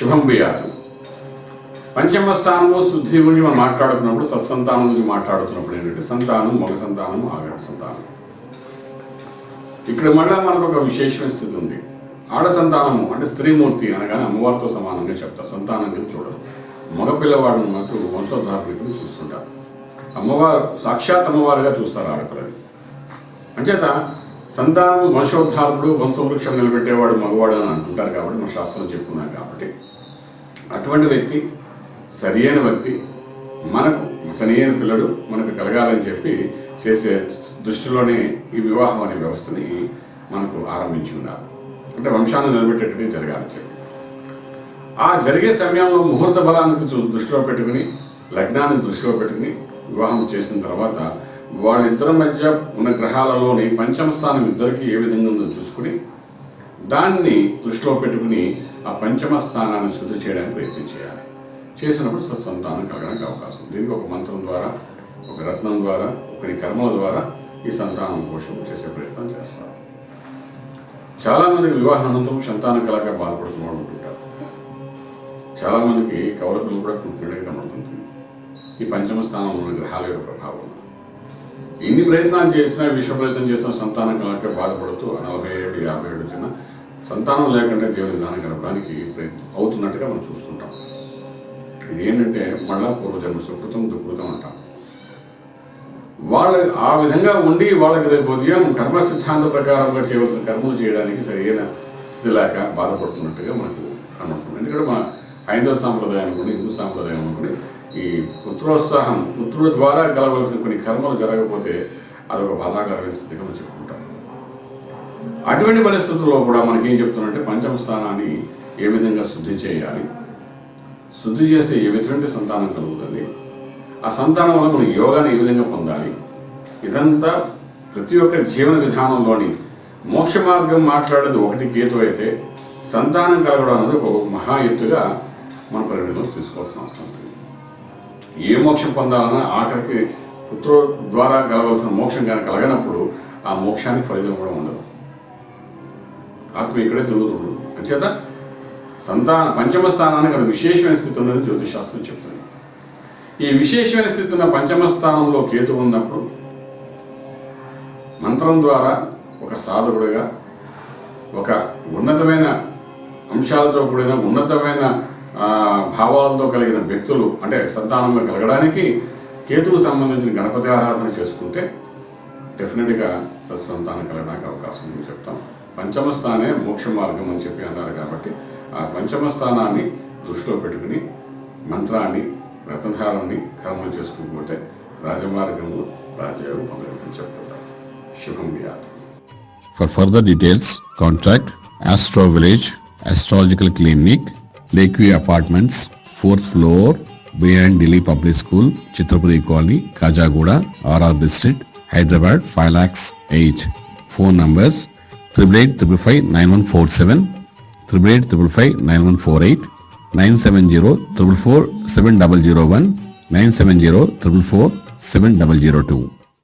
శుభం బియాదు పంచమ స్థానము శుద్ధి గురించి మనం మాట్లాడుతున్నప్పుడు సత్సంతానం గురించి మాట్లాడుతున్నప్పుడు ఏంటంటే సంతానం మగ సంతానం ఆగడ సంతానం. ఇక్కడ మళ్ళీ మనకు ఒక విశేషమైన స్థితి ఉంది. ఆడ సంతానము అంటే స్త్రీమూర్తి అనగానే అమ్మవారితో సమానంగా చెప్తారు. సంతానంగా చూడరు. మగ పిల్లవాడిని మాత్రం వంశోద్ధారకులు చూస్తుంటారు. అమ్మవారు సాక్షాత్ అమ్మవారుగా చూస్తారు ఆడపిల్లని అంచేత సంతానం వంశోద్ధారకుడు వంశవృక్షం నిలబెట్టేవాడు మగవాడు అని అంటుంటారు కాబట్టి మన శాస్త్రం చెప్పుకున్నాం కాబట్టి. అటువంటి వ్యక్తి సరి అయిన వ్యక్తి మనకు సరి పిల్లడు మనకు కలగాలని చెప్పి చేసే దృష్టిలోనే ఈ వివాహం అనే వ్యవస్థని మనకు ఆరంభించి ఉన్నారు. అంటే వంశాన్ని నిలబెట్టేటట్టు జరగాలని చెప్పి. ఆ జరిగే సమయంలో ముహూర్త బలానికి చూ- దృష్టిలో పెట్టుకుని లగ్నాన్ని దృష్టిలో పెట్టుకుని వివాహం చేసిన తర్వాత వాళ్ళిద్దరి మధ్య ఉన్న గ్రహాలలోని పంచమ స్థానం ఇద్దరికి ఏ విధంగా ఉందో చూసుకుని దాన్ని దృష్టిలో పెట్టుకుని ఆ పంచమ స్థానాన్ని శుద్ధి చేయడానికి ప్రయత్నం చేయాలి. చేసినప్పుడు సత్సంతానం కలగడానికి అవకాశం. దీనికి ఒక మంత్రం ద్వారా ఒక రత్నం ద్వారా కొన్ని కర్మల ద్వారా ఈ సంతానం కోసం చేసే ప్రయత్నం చేస్తారు చాలామందికి వివాహం అనంతరం సంతానం కలగ బాధపడుతున్న వాళ్ళు ఉంటుంటారు. చాలామందికి కవలకులు కూడా పుట్టినట్టుగా కనబడుతుంటుంది. ఈ పంచమ స్థానంలో ఉన్న గ్రహాల యొక్క ప్రభావం. ఎన్ని ప్రయత్నాలు చేసినా విశ్వ ప్రయత్నం చేసినా సంతానం కనుక బాధపడుతూ నలభై ఏడు యాభై ఏడు వచ్చిన సంతానం లేకుండా జీవన విధానం గడపడానికి ప్రయత్నం అవుతున్నట్టుగా మనం చూస్తుంటాం. ఇది ఏంటంటే మళ్ళా పూర్వజన్మ సుకృతం దుకృతం అంటాం. వాళ్ళ ఆ విధంగా ఉండి వాళ్ళకి రేపు ఉదయం కర్మ సిద్ధాంత ప్రకారంగా చేయవలసిన కర్మలు చేయడానికి సరైన స్థితి లేక బాధపడుతున్నట్టుగా మనకు కనబడుతుంది. ఎందుకంటే మన హైందవ సాంప్రదాయం అనుకోండి హిందూ సాంప్రదాయం అనుకోండి ఈ పుత్రోత్సాహం పుత్రుడి ద్వారా కలవలసిన కొన్ని కర్మలు జరగకపోతే అదొక బాధాకరమైన స్థితిగా మనం చెప్పుకుంటాం. అటువంటి పరిస్థితుల్లో కూడా మనకేం చెప్తున్నంటే పంచమ స్థానాన్ని ఏ విధంగా శుద్ధి చేయాలి? శుద్ధి చేసే ఏ విధంగా సంతానం కలుగుతుంది? ఆ సంతానం వల్ల మనం యోగాన్ని ఏ విధంగా పొందాలి? ఇదంతా ప్రతి ఒక్క జీవన విధానంలోని మోక్ష మార్గం మాట్లాడేది ఒకటి కేతు అయితే సంతానం కలగడం అనేది ఒక మహా ఎత్తుగా మన పరిగణలో తీసుకోవాల్సిన అవసరం ఉంది. ఏ మోక్షం పొందాలన్నా ఆఖరికి పుత్రు ద్వారా కలవలసిన మోక్షం కానీ కలగనప్పుడు ఆ మోక్షానికి ఫలితం కూడా ఉండదు. ఆత్మ ఇక్కడే తిరుగుతుండదు అంచేత సంతాన పంచమ స్థానానికి అది విశేషమైన స్థితి ఉన్నది జ్యోతిష్ శాస్త్రం చెప్తుంది. ఈ విశేషమైన స్థితి ఉన్న పంచమ స్థానంలో కేతు ఉన్నప్పుడు మంత్రం ద్వారా ఒక సాధకుడిగా ఒక ఉన్నతమైన అంశాలతో కూడిన ఉన్నతమైన భావాలతో కలిగిన వ్యక్తులు అంటే సంతానంలో కలగడానికి కేతువు సంబంధించిన గణపతి ఆరాధన చేసుకుంటే డెఫినెట్గా సత్సంతానం కలగడానికి అవకాశం ఉందని చెప్తాం. పంచమ స్థానే మోక్ష మార్గం అని చెప్పి అన్నారు కాబట్టి ఆ పంచమ స్థానాన్ని దృష్టిలో పెట్టుకుని మంత్రాన్ని రథధారాన్ని కర్మలు చేసుకోకపోతే రాజమార్గంలో రాజయోగం పొందగలుగుతాం చెప్పుకుంటాం. శుభం వ్యాధి. For further details contact astro village astrological clinic Lakeview apartments fourth floor B and Delhi public school Chitrapuri colony Khajaguda R district Hyderabad five lakhs eight phone numbers triple eight triple five nine one four seven triple eight triple five nine one four eight nine seven zero triple four seven double zero one nine seven zero triple four seven double zero two